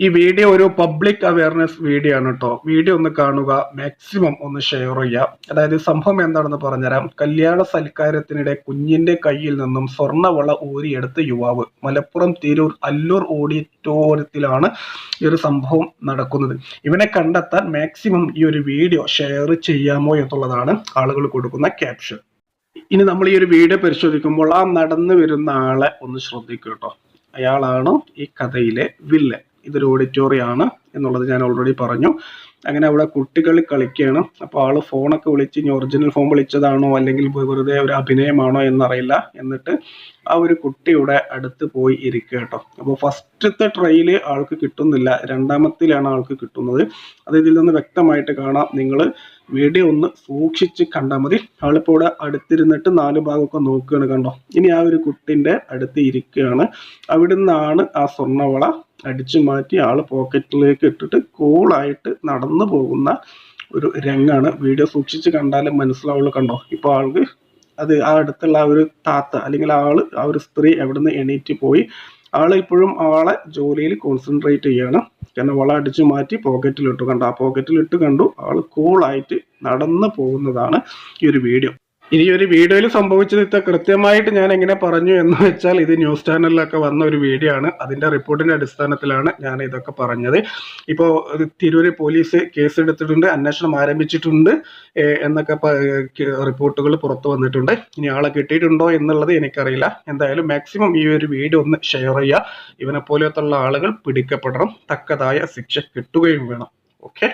ഈ വീഡിയോ ഒരു public awareness video ആണ് കേട്ടോ വീഡിയോ ഒന്ന് കാണുക മാക്സിമം ഒന്ന് ഷെയർ ചെയ്യുക. അതായത് സംഭവം എന്താണെന്ന് പറഞ്ഞുതരാം. കല്യാണ സൽക്കാരത്തിനിടെ കുഞ്ഞിന്റെ കയ്യിൽ നിന്നും സ്വർണവള ഊരിയെടുത്ത യുവാവ് മലപ്പുറം തിരൂർ അല്ലൂർ ഓഡിറ്റോറിയത്തിലാണ് ഈ ഒരു സംഭവം നടക്കുന്നത്. ഇവനെ കണ്ടെത്താൻ മാക്സിമം ഈ ഒരു വീഡിയോ ഷെയർ ചെയ്യാമോ എന്നുള്ളതാണ് ആളുകൾ കൊടുക്കുന്ന ക്യാപ്ഷൻ ഇനി നമ്മൾ ഈ ഒരു വീഡിയോ പരിശോധിക്കുമ്പോൾ ആ നടന്നു വരുന്ന ആളെ ഒന്ന് ശ്രദ്ധിക്കൂ കേട്ടോ അയാളാണ് ഈ കഥയിലെ വില്ലൻ ഇതൊരു ഓഡിറ്റോറിയം ആണ് എന്നുള്ളത് ഞാൻ ഓൾറെഡി പറഞ്ഞു. അങ്ങനെ അവിടെ കുട്ടികൾ കളിക്കുകയാണ്. അപ്പോൾ ആൾ ഫോണൊക്കെ വിളിച്ച് ഇനി ഒറിജിനൽ ഫോൺ വിളിച്ചതാണോ അല്ലെങ്കിൽ വെറുതെ ഒരു അഭിനയമാണോ എന്നറിയില്ല. എന്നിട്ട് ആ ഒരു കുട്ടിയുടെ അടുത്ത് പോയി ഇരിക്കുക കേട്ടോ. അപ്പോൾ ഫസ്റ്റത്തെ ട്രൈയിൽ ആൾക്ക് കിട്ടുന്നില്ല. രണ്ടാമത്തിലാണ് ആൾക്ക് കിട്ടുന്നത്. അത് ഇതിൽ നിന്ന് വ്യക്തമായിട്ട് കാണാം. നിങ്ങൾ വീഡിയോ ഒന്ന് സൂക്ഷിച്ച് കണ്ടാൽ മതി. ആളിപ്പോൾ ഇവിടെ അടുത്തിരുന്നിട്ട് നാല് ഭാഗമൊക്കെ നോക്കുകയാണ് കണ്ടോ. ഇനി ആ ഒരു കുട്ടിന്റെ അടുത്ത് ഇരിക്കുകയാണ്. അവിടെ നിന്നാണ് ആ സ്വർണവള അടിച്ചു മാറ്റി ആൾ പോക്കറ്റിലേക്ക് ഇട്ടിട്ട് കൂളായിട്ട് നടന്നു പോകുന്ന ഒരു രംഗാണ്. വീഡിയോ സൂക്ഷിച്ച് കണ്ടാലും മനസ്സിലാവുള്ളൂ കണ്ടോ? ഇപ്പോൾ ആൾക്ക് അത് ആ അടുത്തുള്ള ആ ഒരു താത്ത അല്ലെങ്കിൽ ആൾ ആ ഒരു സ്ത്രീ എവിടുന്ന് എണീറ്റ് പോയി? ആളെ ഇപ്പോഴും ആളെ ജോലിയിൽ കോൺസെൻട്രേറ്റ് ചെയ്യണം. കാരണം വള അടിച്ചു മാറ്റി പോക്കറ്റിലിട്ട് കണ്ടു? ആ പോക്കറ്റിലിട്ട് കണ്ടു. ആൾ കൂളായിട്ട് നടന്നു പോകുന്നതാണ് ഈ ഒരു വീഡിയോ ഇനി ഒരു വീഡിയോയിൽ സംഭവിച്ചത് ഇത്ര കൃത്യമായിട്ട് ഞാൻ എങ്ങനെ പറഞ്ഞു എന്ന് വെച്ചാൽ ഇത് ന്യൂസ് ചാനലിലൊക്കെ വന്ന ഒരു വീഡിയോ ആണ്. അതിന്റെ റിപ്പോർട്ടിന്റെ അടിസ്ഥാനത്തിലാണ് ഞാൻ ഇതൊക്കെ പറഞ്ഞത്. ഇപ്പോൾ തിരൂര് പോലീസ് കേസ് എടുത്തിട്ടുണ്ട് അന്വേഷണം ആരംഭിച്ചിട്ടുണ്ട് എന്നൊക്കെ റിപ്പോർട്ടുകൾ പുറത്തു വന്നിട്ടുണ്ട്. ഇനി ആളെ കിട്ടിയിട്ടുണ്ടോ എന്നുള്ളത് എനിക്കറിയില്ല. എന്തായാലും മാക്സിമം ഈ ഒരു വീഡിയോ ഒന്ന് ഷെയർ ചെയ്യുക. ഇവനെ പോലെയുള്ള ആളുകൾ പിടിക്കപ്പെടണം. തക്കതായ ശിക്ഷ കിട്ടുകയും വേണം. ഓക്കെ?